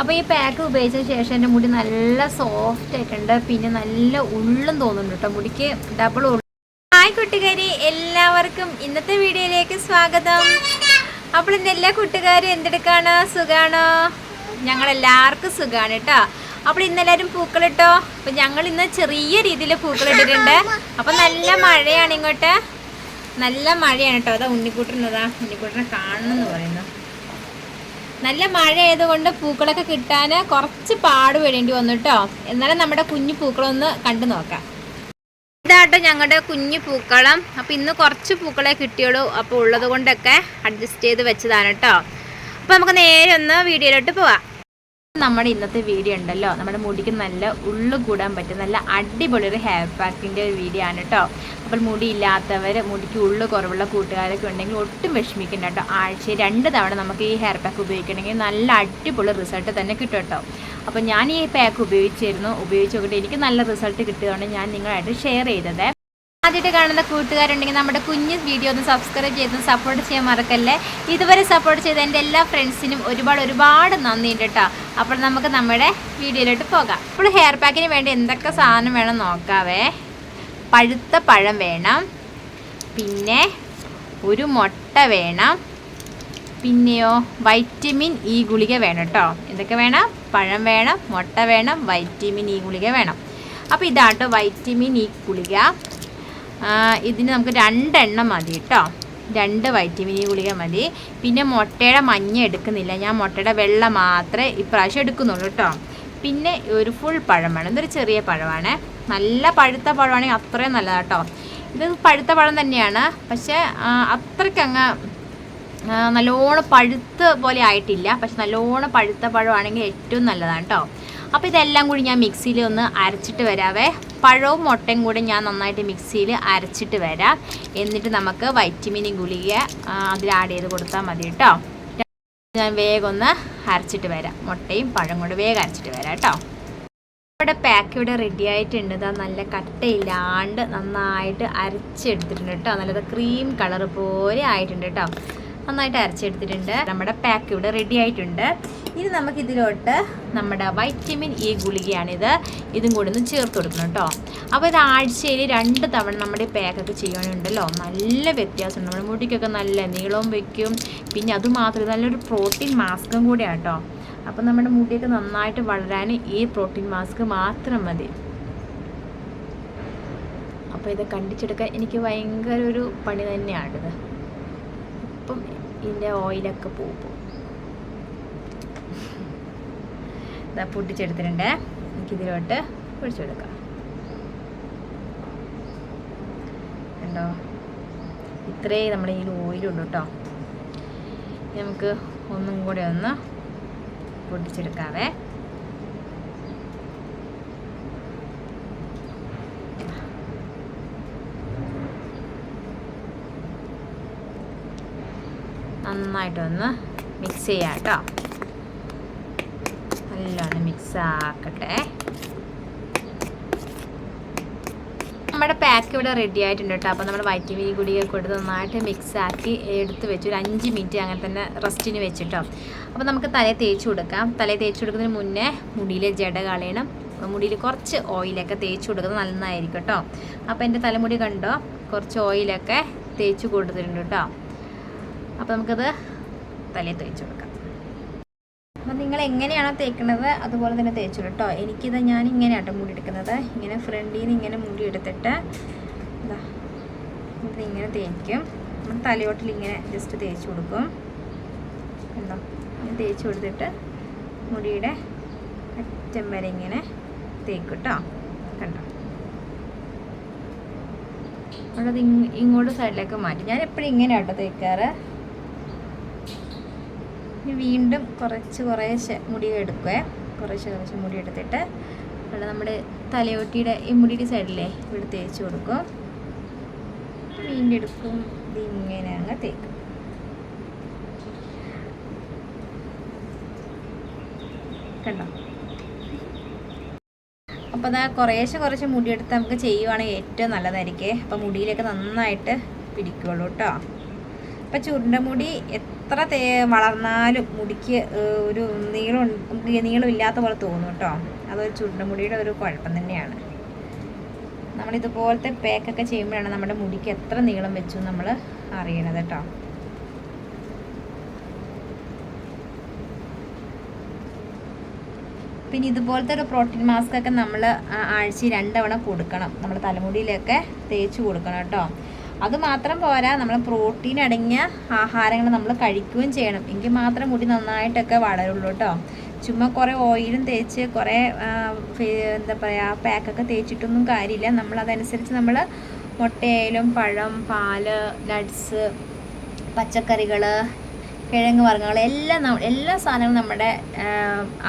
അപ്പോൾ ഈ പാക്ക് ഉപയോഗിച്ച ശേഷം എന്റെ മുടി നല്ല സോഫ്റ്റ് ആയിട്ടുണ്ട് പിന്നെ നല്ല ഉള്ളും തോന്നുന്നുണ്ട് കേട്ടോ മുടിക്ക് ഡബിൾ ഉള്ളു. ഹായ് കൂട്ടുകാരി എല്ലാവർക്കും ഇന്നത്തെ വീഡിയോയിലേക്ക് സ്വാഗതം. അപ്പോൾ ഇന്ന് എല്ലാ കൂട്ടുകാരും എന്തെടുക്കാണ്? സുഖാണോ? ഞങ്ങൾ എല്ലാവർക്കും സുഖമാണ് കേട്ടോ അപ്പോൾ ഇന്നെല്ലാവരും പൂക്കളിട്ടോ അപ്പോൾ ഞങ്ങൾ ഇന്ന് ചെറിയ രീതിയിൽ പൂക്കളിട്ടിട്ടുണ്ട് അപ്പോൾ നല്ല മഴയാണ് ഇങ്ങോട്ട്. നല്ല മഴയാണ് കേട്ടോ അതാ ഉണ്ണിക്കൂട്ടുന്നതാ ഉണ്ണിക്കൂട്ടിനെ കാണണം എന്ന് പറയുന്നു. നല്ല മഴ ആയതുകൊണ്ട് പൂക്കളൊക്കെ കിട്ടാൻ കുറച്ച് പാട് പെടേണ്ടി വന്നു കേട്ടോ എന്നാലും നമ്മുടെ കുഞ്ഞു പൂക്കളൊന്ന് കണ്ടു നോക്കാം. ഇതാട്ടോ ഞങ്ങളുടെ കുഞ്ഞു പൂക്കളം. അപ്പോൾ ഇന്ന് കുറച്ച് പൂക്കളെ കിട്ടിയുള്ളൂ. അപ്പോൾ ഉള്ളത് കൊണ്ടൊക്കെ അഡ്ജസ്റ്റ് ചെയ്ത് വെച്ചതാണ് കേട്ടോ അപ്പോൾ നമുക്ക് നേരെ ഒന്ന് വീഡിയോയിലോട്ട് പോവാം. നമ്മുടെ ഇന്നത്തെ വീഡിയോ ഉണ്ടല്ലോ. നമ്മുടെ മുടിക്ക് നല്ല ഉള്ളു കൂടാൻ പറ്റും. നല്ല അടിപൊളി ഒരു ഹെയർ പാക്കിന്റെ ഒരു വീഡിയോ ആണ് കേട്ടോ അപ്പോൾ മുടി ഇല്ലാത്തവർ മുടിക്ക് ഉള്ളു കുറവുള്ള കൂട്ടുകാരൊക്കെ ഉണ്ടെങ്കിൽ ഒട്ടും വിഷമിക്കണ്ട കേട്ടോ ആഴ്ചയിൽ രണ്ട് തവണ നമുക്ക് ഈ ഹെയർ പാക്ക് ഉപയോഗിക്കണമെങ്കിൽ നല്ല അടിപൊളി റിസൾട്ട് തന്നെ കിട്ടും കേട്ടോ അപ്പോൾ ഞാൻ ഈ പാക്ക് ഉപയോഗിച്ചിരുന്നു. ഉപയോഗിച്ച് നോക്കിയിട്ട് എനിക്ക് നല്ല റിസൾട്ട് കിട്ടിയതുകൊണ്ട് ഞാൻ നിങ്ങളായിട്ട് ഷെയർ ചെയ്തത്. ആദ്യമായിട്ട് കാണുന്ന കൂട്ടുകാരുണ്ടെങ്കിൽ നമ്മുടെ കുഞ്ഞ് വീഡിയോ ഒന്ന് സബ്സ്ക്രൈബ് ചെയ്ത് സപ്പോർട്ട് ചെയ്യാൻ മറക്കല്ലേ? ഇതുവരെ സപ്പോർട്ട് ചെയ്ത എന്റെ എല്ലാ ഫ്രണ്ട്സിനും ഒരുപാട് ഒരുപാട് നന്ദിയുണ്ട് കേട്ടോ അപ്പോൾ നമുക്ക് നമ്മുടെ വീഡിയോയിലോട്ട് പോകാം. അപ്പോൾ ഹെയർ പാക്കിന് വേണ്ടി എന്തൊക്കെ സാധനം വേണം നോക്കാവേ? പഴുത്ത പഴം വേണം. പിന്നെ ഒരു മുട്ട വേണം. പിന്നെയോ വൈറ്റമിൻ ഇ ഗുളിക വേണം കേട്ടോ എന്തൊക്കെ വേണം? പഴം വേണം മുട്ട വേണം വൈറ്റമിൻ ഇ ഗുളിക വേണം. അപ്പോൾ ഇതാട്ടോ വൈറ്റമിൻ ഇ ഗുളിക. ആ, ഇതിന് നമുക്ക് രണ്ടെണ്ണം മതി കേട്ടോ. രണ്ട് വൈറ്റമിൻ ഗുളിക മതി. പിന്നെ മുട്ടയുടെ മഞ്ഞ എടുക്കുന്നില്ല. ഞാൻ മുട്ടയുടെ വെള്ള മാത്രമേ ഇപ്രാവശ്യം എടുക്കുന്നുള്ളൂ കേട്ടോ. പിന്നെ ഒരു ഫുൾ പഴം വേണം ഇതൊരു ചെറിയ പഴമാണ്. നല്ല പഴുത്ത പഴമാണെങ്കിൽ അത്രയും നല്ലതാണ് കേട്ടോ. ഇത് പഴുത്ത പഴം തന്നെയാണ്. പക്ഷേ അത്രയ്ക്കങ്ങ് നല്ലോണം പഴുത്ത് പോലെ ആയിട്ടില്ല. പക്ഷെ നല്ലോണം പഴുത്ത പഴമാണെങ്കിൽ ഏറ്റവും നല്ലതാണ് കേട്ടോ. അപ്പോൾ ഇതെല്ലാം കൂടി ഞാൻ മിക്സിയിൽ ഒന്ന് അരച്ചിട്ട് വരാവേ. പഴവും മുട്ടയും കൂടി ഞാൻ നന്നായിട്ട് മിക്സിയിൽ അരച്ചിട്ട് വരാം. എന്നിട്ട് നമുക്ക് വൈറ്റമിൻ ഗുളിക അതിൽ ആഡ് ചെയ്ത് കൊടുത്താൽ മതി കേട്ടോ ഞാൻ വേഗം ഒന്ന് അരച്ചിട്ട് വരാം. മുട്ടയും പഴം കൂടെ വേഗം അരച്ചിട്ട് വരാം കേട്ടോ ഇവിടെ പാക്ക് ഇവിടെ റെഡി ആയിട്ടുണ്ട്. ഇതാ നല്ല കട്ടയില്ലാണ്ട് നന്നായിട്ട് അരച്ചെടുത്തിട്ടുണ്ട് കേട്ടോ നല്ലത് ക്രീം കളർ പോലെ ആയിട്ടുണ്ട് കേട്ടോ നന്നായിട്ട് അരച്ചെടുത്തിട്ടുണ്ട്. നമ്മുടെ പാക്ക് ഇവിടെ റെഡി ആയിട്ടുണ്ട്. ഇനി നമുക്ക് ഇതിലോട്ട് നമ്മുടെ വൈറ്റമിൻ ഇ ഗുളികയാണിത്. ഇതും കൂടി ഒന്ന് ചേർത്ത് കൊടുക്കണം കേട്ടോ അപ്പോൾ ഇത് ആഴ്ചയിൽ രണ്ട് തവണ നമ്മുടെ പാക്കൊക്കെ ചെയ്യാനുണ്ടല്ലോ നല്ല വ്യത്യാസമുണ്ട്. നമ്മുടെ മുടിക്കൊക്കെ നല്ല നീളവും വയ്ക്കും പിന്നെ അതുമാത്രം നല്ലൊരു പ്രോട്ടീൻ മാസ്കും കൂടിയാണ് കേട്ടോ അപ്പോൾ നമ്മുടെ മുടിയൊക്കെ നന്നായിട്ട് വളരാൻ ഈ പ്രോട്ടീൻ മാസ്ക് മാത്രം മതി. അപ്പോൾ ഇത് കണ്ടിച്ചെടുക്കാൻ എനിക്ക് ഭയങ്കര ഒരു പണി തന്നെയാണിത്. ഇപ്പം ഇതിന്റെ ഓയിലൊക്കെ പോകും ഇതാ പൊട്ടിച്ചെടുത്തിട്ടുണ്ട്. എനിക്കിതിലോട്ട് ഒഴിച്ചെടുക്കാം കണ്ടോ? ഇത്രയും നമ്മുടെ ഈ ഓയിലുള്ളൂ കേട്ടോ നമുക്ക് ഒന്നും കൂടെ ഒന്ന് പൊട്ടിച്ചെടുക്കാവേ. നന്നായിട്ടൊന്ന് മിക്സ് ചെയ്യാം കേട്ടോ. നല്ലോണം മിക്സ് ആക്കട്ടെ നമ്മുടെ പാക്ക് ഇവിടെ റെഡി ആയിട്ടുണ്ട് കേട്ടോ അപ്പോൾ നമ്മൾ വൈറ്റമിൻ ഗുളിക കൊടുത്ത് നന്നായിട്ട് മിക്സ് ആക്കി എടുത്ത് വെച്ച് ഒരു അഞ്ച് മിനിറ്റ് അങ്ങനെ തന്നെ റെസ്റ്റിന് വെച്ചിട്ടോ. അപ്പോൾ നമുക്ക് തലയെ തേച്ച് കൊടുക്കാം. തലയെ തേച്ച് കൊടുക്കുന്നതിന് മുന്നേ മുടിയിലെ ജട കളയണം. മുടിയിൽ കുറച്ച് ഓയിലൊക്കെ തേച്ച് കൊടുക്കുന്നത് നന്നായിരിക്കും കേട്ടോ അപ്പോൾ എന്റെ തലമുടി കണ്ടോ? കുറച്ച് ഓയിലൊക്കെ തേച്ച് കൊടുത്തിട്ടുണ്ട് കേട്ടോ അപ്പോൾ നമുക്കത് തലയിൽ തേച്ച് കൊടുക്കാം. അപ്പം നിങ്ങൾ എങ്ങനെയാണോ തേക്കുന്നത് അതുപോലെ തന്നെ തേച്ചു കേട്ടോ എനിക്കിത് ഞാൻ ഇങ്ങനെയാട്ടോ മുടി എടുക്കുന്നത് ഇങ്ങനെ ഫ്രണ്ടിൽ നിന്ന് ഇങ്ങനെ മുടി എടുത്തിട്ട് ഇതാ ഇങ്ങനെ തേക്കും. നമ്മൾ തലയോട്ടിൽ ഇങ്ങനെ ജസ്റ്റ് തേച്ച് കൊടുക്കും. കണ്ടോ? ഇങ്ങനെ തേച്ച് കൊടുത്തിട്ട് മുടിയുടെ അറ്റം വരെ ഇങ്ങനെ തേക്കും കേട്ടോ കണ്ടോ? അവിടെ ഇങ്ങോട്ട് സൈഡിലേക്ക് മാറ്റി. ഞാൻ എപ്പോഴും ഇങ്ങനെയാട്ടോ തേക്കാറ്. ഇനി വീണ്ടും കുറച്ച് കുറേശ്ശെ മുടി എടുക്കുവേ. കുറേശ്ശെ കുറേശ്ശെ മുടി എടുത്തിട്ട് ഇവിടെ നമ്മുടെ തലയോട്ടിയുടെ ഈ മുടിയുടെ സൈഡിലേ ഇവിടെ തേച്ച് കൊടുക്കും. വീണ്ടും എടുക്കും ഇത് ഇങ്ങനെ അങ്ങ് തേക്കും. കണ്ടോ? അപ്പോൾ അതാ കുറേശ്ശെ കുറച്ച് മുടിയെടുത്ത് നമുക്ക് ചെയ്യുവാണെങ്കിൽ ഏറ്റവും നല്ലതായിരിക്കും. അപ്പോൾ മുടിയിലൊക്കെ നന്നായിട്ട് പിടിക്കുള്ളൂ കേട്ടോ. ഇപ്പം ചുരുണ്ടമുടി എത്ര തേ വളർന്നാലും മുടിക്ക് ഒരു നീളം നീളം ഇല്ലാത്ത പോലെ തോന്നും കേട്ടോ അതൊരു ചുരുണ്ടമുടിയുടെ ഒരു കുഴപ്പം തന്നെയാണ്. നമ്മളിതുപോലത്തെ പാക്കൊക്കെ ചെയ്യുമ്പോഴാണ് നമ്മുടെ മുടിക്ക് എത്ര നീളം വെച്ചു നമ്മൾ അറിയണത് കേട്ടോ പിന്നെ ഇതുപോലത്തെ ഒരു പ്രോട്ടീൻ മാസ്ക് ഒക്കെ നമ്മൾ ആഴ്ചയിൽ രണ്ടവണ കൊടുക്കണം. നമ്മൾ തലമുടിയിലൊക്കെ തേച്ച് കൊടുക്കണം കേട്ടോ അത് മാത്രം പോരാ നമ്മൾ പ്രോട്ടീൻ അടങ്ങിയ ആഹാരങ്ങൾ നമ്മൾ കഴിക്കുകയും ചെയ്യണം. എങ്കിൽ മാത്രം മുടി നന്നായിട്ടൊക്കെ വളരുള്ളൂ കേട്ടോ ചുമ്മാ കുറേ ഓയിലും തേച്ച് കുറേ എന്താ പറയുക പാക്കൊക്കെ തേച്ചിട്ടൊന്നും കാര്യമില്ല. നമ്മൾ അതനുസരിച്ച് നമ്മൾ മുട്ടയായാലും പഴം പാൽ നട്ട്സ് പച്ചക്കറികൾ കിഴങ്ങ് വർഗങ്ങൾ എല്ലാം എല്ലാ സാധനങ്ങളും നമ്മുടെ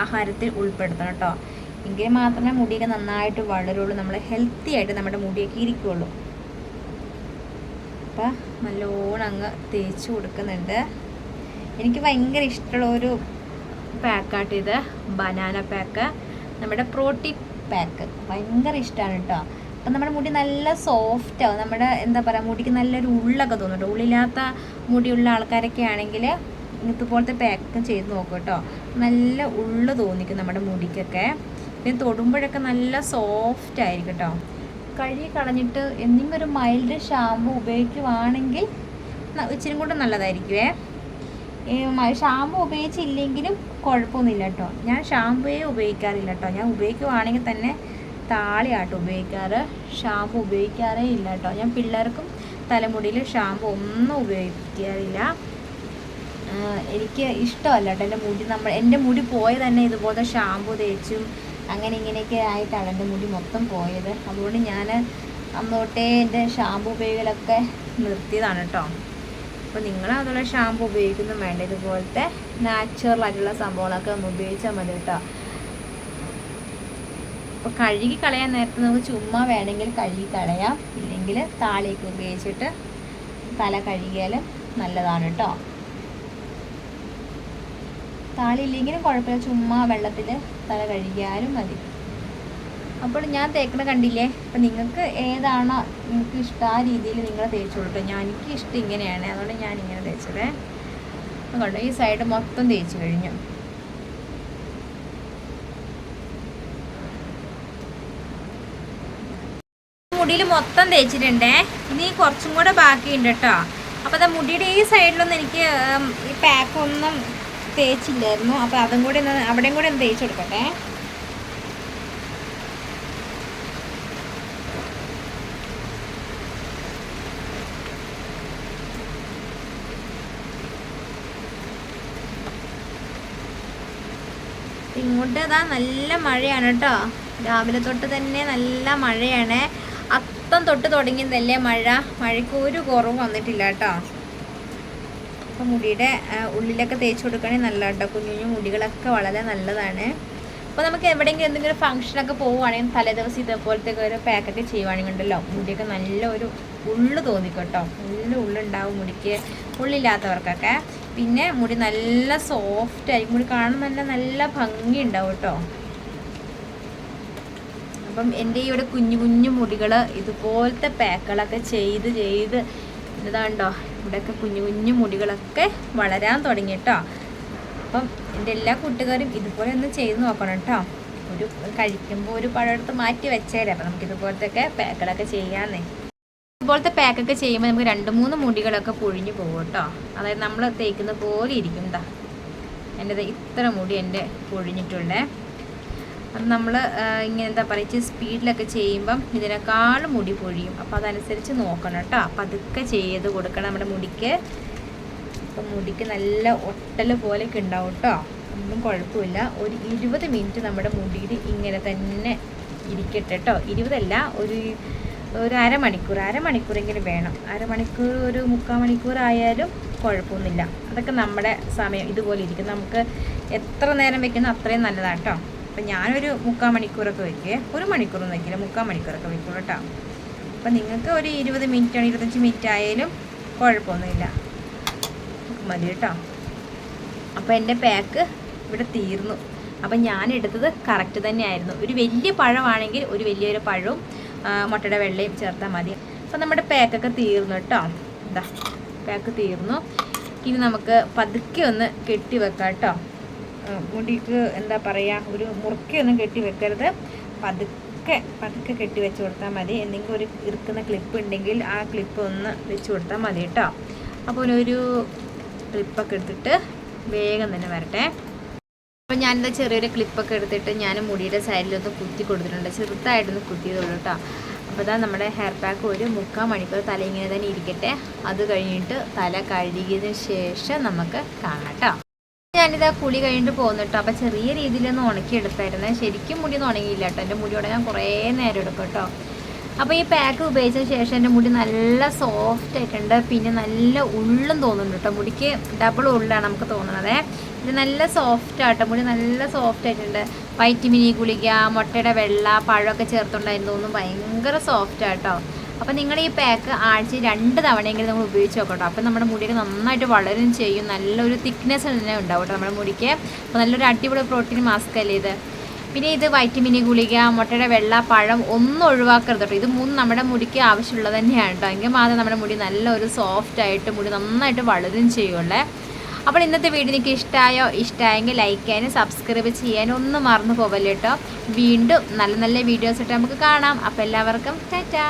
ആഹാരത്തിൽ ഉൾപ്പെടുത്തണം കേട്ടോ എങ്കിൽ മാത്രമേ മുടിയൊക്കെ നന്നായിട്ട് വളരുള്ളൂ. നമ്മൾ ഹെൽത്തി ആയിട്ട് നമ്മുടെ മുടിയൊക്കെ ഇരിക്കുള്ളൂ. അപ്പം നല്ലോണം അങ്ങ് തേച്ച് കൊടുക്കുന്നുണ്ട്. എനിക്ക് ഭയങ്കര ഇഷ്ടമുള്ള ഒരു പാക്കാട്ട് ഇത്. Banana pack. നമ്മുടെ പ്രോട്ടീൻ പാക്ക്. ഭയങ്കര ഇഷ്ടമാണ് കേട്ടോ അപ്പം നമ്മുടെ മുടി നല്ല സോഫ്റ്റ് ആവും. നമ്മുടെ എന്താ പറയുക മുടിക്ക് നല്ലൊരു ഉള്ളൊക്കെ തോന്നും കേട്ടോ ഉള്ളില്ലാത്ത മുടിയുള്ള ആൾക്കാരൊക്കെ ആണെങ്കിൽ ഇതുപോലത്തെ പാക്ക് ചെയ്ത് നോക്കും കേട്ടോ നല്ല ഉള്ളു തോന്നിക്കും നമ്മുടെ മുടിക്കൊക്കെ. പിന്നെ തൊടുമ്പോഴൊക്കെ നല്ല സോഫ്റ്റ് ആയിരിക്കും കേട്ടോ കഴുകി കളഞ്ഞിട്ട് എന്തെങ്കിലും ഒരു മൈൽഡ് ഷാമ്പു ഉപയോഗിക്കുവാണെങ്കിൽ ഇച്ചിരി കൂടെ നല്ലതായിരിക്കുമേ ഷാമ്പു ഉപയോഗിച്ചില്ലെങ്കിലും കുഴപ്പമൊന്നുമില്ല കേട്ടോ. ഞാൻ ഷാമ്പുവേ ഉപയോഗിക്കാറില്ല കേട്ടോ. ഞാൻ ഉപയോഗിക്കുവാണെങ്കിൽ തന്നെ താളിയാട്ടോ ഉപയോഗിക്കാറ്. ഷാമ്പു ഉപയോഗിക്കാറേ ഇല്ല കേട്ടോ. ഞാൻ പിള്ളേർക്കും തലമുടിയിൽ ഷാമ്പു ഒന്നും ഉപയോഗിക്കാറില്ല. എനിക്ക് ഇഷ്ടമല്ല കേട്ടോ. എന്റെ മുടി നമ്മൾ എന്റെ മുടി പോയ തന്നെ ഇതുപോലെ ഷാമ്പു തേച്ചും അങ്ങനെ ഇങ്ങനെയൊക്കെ ആയിട്ടാണ് എന്റെ മുടി മൊത്തം പോയത്. അതുകൊണ്ട് ഞാൻ അന്നോട്ടേ എന്റെ ഷാമ്പു ഉപയോഗലൊക്കെ നിർത്തിയതാണ് കേട്ടോ. അപ്പോൾ നിങ്ങൾ അതുള്ള ഷാമ്പു ഉപയോഗിക്കുന്നു വേണ്ട. ഇതുപോലത്തെ നാച്ചുറൽ ആയിട്ടുള്ള സംഭവങ്ങളൊക്കെ ഒന്ന് ഉപയോഗിച്ചാൽ മതി കേട്ടോ. അപ്പോൾ കഴുകി കളയാൻ നേരത്തെ നമുക്ക് ചുമ്മാ വേണമെങ്കിൽ കഴുകി കളയാം. ഇല്ലെങ്കിൽ താളിയൊക്കെ ഉപയോഗിച്ചിട്ട് തല കഴുകിയാൽ നല്ലതാണ് കേട്ടോ. താളി ഇല്ലെങ്കിലും കുഴപ്പമില്ല. ചുമ്മാ വെള്ളത്തിൽ തല കഴുകിയാലും മതി. അപ്പോൾ ഞാൻ തേക്കണ കണ്ടില്ലേ? അപ്പം നിങ്ങൾക്ക് ഏതാണോ നിങ്ങൾക്ക് ഇഷ്ടം ആ രീതിയിൽ നിങ്ങൾ തേച്ച് ഞാൻ എനിക്ക് ഇഷ്ടം ഇങ്ങനെയാണ്. അതുകൊണ്ട് ഞാൻ ഇങ്ങനെ തേച്ചത് കണ്ടോ ഈ സൈഡ് മൊത്തം തേച്ച് കഴിഞ്ഞു. മുടിയിൽ മൊത്തം തേച്ചിട്ടുണ്ടേ. ഇനി കുറച്ചും കൂടെ ബാക്കിയുണ്ട് കേട്ടോ. അപ്പോൾ അത് മുടിയുടെ ഈ സൈഡിലൊന്നും എനിക്ക് ഈ പാക്ക് ഒന്നും തേച്ചില്ലായിരുന്നു. അപ്പോൾ അതും കൂടി അവിടെയും കൂടി ഒന്ന് തേച്ച് കൊടുക്കട്ടെ. ഇങ്ങോട്ട് ഇതാ നല്ല മഴയാണ് കേട്ടോ രാവിലെ തൊട്ട് തന്നെ നല്ല മഴയാണ്. അത്തം തൊട്ട് തുടങ്ങിയതല്ലേ മഴ? മഴയ്ക്ക് ഒരു കുറവ് വന്നിട്ടില്ല കേട്ടോ അപ്പോൾ മുടിയുടെ ഉള്ളിലൊക്കെ തേച്ച് കൊടുക്കുകയാണെങ്കിൽ നല്ല കേട്ടോ കുഞ്ഞു കുഞ്ഞു മുടികളൊക്കെ വളരെ നല്ലതാണ്. അപ്പോൾ നമുക്ക് എവിടെയെങ്കിലും എന്തെങ്കിലും ഫംഗ്ഷനൊക്കെ പോവുകയാണെങ്കിൽ തലേദിവസം ഇതേപോലത്തെ ഒരു പാക്കൊക്കെ ചെയ്യുവാണെങ്കിൽ ഉണ്ടല്ലോ മുടിയൊക്കെ നല്ല ഒരു ഉള്ളു തോന്നിക്കോട്ടോ. കേട്ടോ നല്ല ഉള്ളുണ്ടാവും മുടിക്ക് ഉള്ളില്ലാത്തവർക്കൊക്കെ. പിന്നെ മുടി നല്ല സോഫ്റ്റ് ആയി മുടി കാണാൻ നല്ല നല്ല ഭംഗി ഉണ്ടാവും കേട്ടോ. അപ്പം എന്റെ ഈ ഇവിടെ കുഞ്ഞു കുഞ്ഞു മുടികൾ ഇതുപോലത്തെ പാക്കുകളൊക്കെ ചെയ്ത് ചെയ്ത് ഇതാണ്ടോ ഇവിടെയൊക്കെ കുഞ്ഞു കുഞ്ഞു മുടികളൊക്കെ വളരാൻ തുടങ്ങി കേട്ടോ അപ്പം എന്റെ എല്ലാ കൂട്ടുകാരും ഇതുപോലെ ഒന്ന് ചെയ്ത് നോക്കണം കേട്ടോ. ഒരു കഴിക്കുമ്പോൾ ഒരു പഴം എടുത്ത് മാറ്റി വെച്ചേരാം. അപ്പം നമുക്ക് ഇതുപോലത്തെ ഒക്കെ പാക്കുകളൊക്കെ ചെയ്യാന്നേ ഇതുപോലത്തെ പാക്കൊക്കെ ചെയ്യുമ്പോൾ നമുക്ക് രണ്ട് മൂന്ന് മുടികളൊക്കെ പൊഴിഞ്ഞു പോകും കേട്ടോ. അതായത് നമ്മൾ തേക്കുന്ന പോലെ ഇരിക്കും എന്താ എന്റെ ഇത്ര മുടി എന്റെ പൊഴിഞ്ഞിട്ടുണ്ടേ. അത് നമ്മൾ ഇങ്ങനെ എന്താ പറയുക സ്പീഡിലൊക്കെ ചെയ്യുമ്പം ഇതിനേക്കാളും മുടി പൊഴിയും. അപ്പോൾ അതനുസരിച്ച് നോക്കണം കേട്ടോ. അപ്പം അതൊക്കെ ചെയ്ത് കൊടുക്കണം നമ്മുടെ മുടിക്ക്. അപ്പം മുടിക്ക് നല്ല ഒട്ടൽ പോലെയൊക്കെ ഉണ്ടാവും കേട്ടോ. ഒന്നും കുഴപ്പമില്ല. ഒരു ഇരുപത് മിനിറ്റ് നമ്മുടെ മുടിയിൽ ഇങ്ങനെ തന്നെ ഇരിക്കട്ടെ കേട്ടോ. ഇരുപതല്ല ഒരു ഒരു അരമണിക്കൂർ അരമണിക്കൂറെങ്കിലും വേണം. അരമണിക്കൂർ ഒരു മുക്കാൽ മണിക്കൂർ ആയാലും കുഴപ്പമൊന്നുമില്ല. അതൊക്കെ നമ്മുടെ സമയം ഇതുപോലെ ഇരിക്കും. നമുക്ക് എത്ര നേരം വെക്കുന്ന അത്രയും നല്ലതാണ് കേട്ടോ. അപ്പം ഞാനൊരു മുക്കാൽ മണിക്കൂറൊക്കെ വയ്ക്കുക ഒരു മണിക്കൂറൊന്നും വയ്ക്കില്ല മുക്കാൽ മണിക്കൂറൊക്കെ വയ്ക്കുള്ളൂ കേട്ടോ. അപ്പം നിങ്ങൾക്ക് ഒരു ഇരുപത് മിനിറ്റ് ഇരുപത്തഞ്ച് മിനിറ്റ് ആയാലും കുഴപ്പമൊന്നുമില്ല. മതി കേട്ടോ. അപ്പോൾ എന്റെ പാക്ക് ഇവിടെ തീർന്നു. അപ്പം ഞാൻ എടുത്തത് കറക്റ്റ് തന്നെയായിരുന്നു. ഒരു വലിയ പഴമാണെങ്കിൽ ഒരു വലിയൊരു പഴവും മുട്ടയുടെ വെള്ളയും ചേർത്താൽ മതി. അപ്പം നമ്മുടെ പാക്കൊക്കെ തീർന്നു കേട്ടോ. എന്താ പാക്ക് തീർന്നു. ഇനി നമുക്ക് പതുക്കെ ഒന്ന് കെട്ടി വെക്കാം കേട്ടോ. മുടിക്ക് എന്താ പറയുക ഒരു മുറുക്കിയൊന്നും കെട്ടി വെക്കരുത്. പതുക്കെ പതുക്കെ കെട്ടി വെച്ച് കൊടുത്താൽ മതി. എന്തെങ്കിലും ഒരു ഇറുക്കുന്ന ക്ലിപ്പ് ഉണ്ടെങ്കിൽ ആ ക്ലിപ്പ് ഒന്ന് വെച്ച് കൊടുത്താൽ മതി കേട്ടോ അപ്പോൾ ഒരു ക്ലിപ്പൊക്കെ എടുത്തിട്ട് വേഗം തന്നെ വരട്ടെ. അപ്പോൾ ഞാനിത് ചെറിയൊരു ക്ലിപ്പൊക്കെ എടുത്തിട്ട് ഞാൻ മുടിയുടെ സൈഡിലൊന്ന് കുത്തി കൊടുത്തിട്ടുണ്ട്. ചെറുതായിട്ടൊന്ന് കുത്തിയതുള്ളൂ കേട്ടോ അപ്പോൾ ഇതാ നമ്മുടെ ഹെയർ പാക്ക് ഒരു മുക്കാൽ മണിക്കൂർ തല ഇങ്ങനെ തന്നെ ഇരിക്കട്ടെ. അത് കഴിഞ്ഞിട്ട് തല കഴുകിയതിന് ശേഷം നമുക്ക് കാണാം കേട്ടോ ഞാനിതാ കുളി കഴിഞ്ഞിട്ട് പോകുന്നു കേട്ടോ. അപ്പോൾ ചെറിയ ഉണക്കി എടുത്തായിരുന്നു ശരിക്കും മുടി ഒന്നും ഉണങ്ങിയില്ല കേട്ടോ. എന്റെ മുടി ഉണങ്ങാൻ കുറേ നേരം എടുക്കും കേട്ടോ. അപ്പോൾ ഈ പാക്ക് ഉപയോഗിച്ച ശേഷം എന്റെ മുടി നല്ല സോഫ്റ്റ് ആയിട്ടുണ്ട്. പിന്നെ നല്ല ഉള്ളും തോന്നുന്നുണ്ട് കേട്ടോ. മുടിക്ക് ഡബിൾ ഉള്ളാണ് നമുക്ക് തോന്നുന്നത്. ഇത് നല്ല സോഫ്റ്റ് ആട്ടോ മുടി നല്ല സോഫ്റ്റ് ആയിട്ടുണ്ട്. വൈറ്റമിനി ഗുളിക മുട്ടയുടെ വെള്ള പഴമൊക്കെ ചേർത്തുണ്ടായിരുന്നു തോന്നുന്നു. ഭയങ്കര സോഫ്റ്റ് ആട്ടോ അപ്പോൾ നിങ്ങൾ ഈ പാക്ക് ആഴ്ചയിൽ രണ്ട് തവണയെങ്കിലും നമ്മൾ ഉപയോഗിച്ച് നോക്കട്ടോ. അപ്പോൾ നമ്മുടെ മുടിയൊക്കെ നന്നായിട്ട് വളരും ചെയ്യും. നല്ലൊരു തിക്നെസ് തന്നെ ഉണ്ടാവും കേട്ടോ നമ്മുടെ മുടിക്ക്. അപ്പോൾ നല്ലൊരു അടിപൊളി പ്രോട്ടീൻ മാസ്ക് അല്ലേ ഇത്. പിന്നെ ഇത് വൈറ്റമിൻ ഗുളിക മുട്ടയുടെ വെള്ള പഴം ഒന്നും ഒഴിവാക്കരുത് കേട്ടോ. ഇത് മൂന്നും നമ്മുടെ മുടിക്ക് ആവശ്യമുള്ളത് തന്നെയാണ് കേട്ടോ. എങ്കിൽ മാത്രം നമ്മുടെ മുടി നല്ല ഒരു സോഫ്റ്റ് ആയിട്ട് മുടി നന്നായിട്ട് വളരും ചെയ്യുള്ളേ. അപ്പോൾ ഇന്നത്തെ വീഡിയോ നിങ്ങൾക്ക് ഇഷ്ടമായോ ഇഷ്ടമായെങ്കിൽ ലൈക്ക് ചെയ്യാനും സബ്സ്ക്രൈബ് ചെയ്യാനും ഒന്നും മറന്നു പോകല്ലേ കേട്ടോ. വീണ്ടും നല്ല നല്ല വീഡിയോസ് ഇട്ട് നമുക്ക് കാണാം. അപ്പോൾ എല്ലാവർക്കും ടാറ്റാ.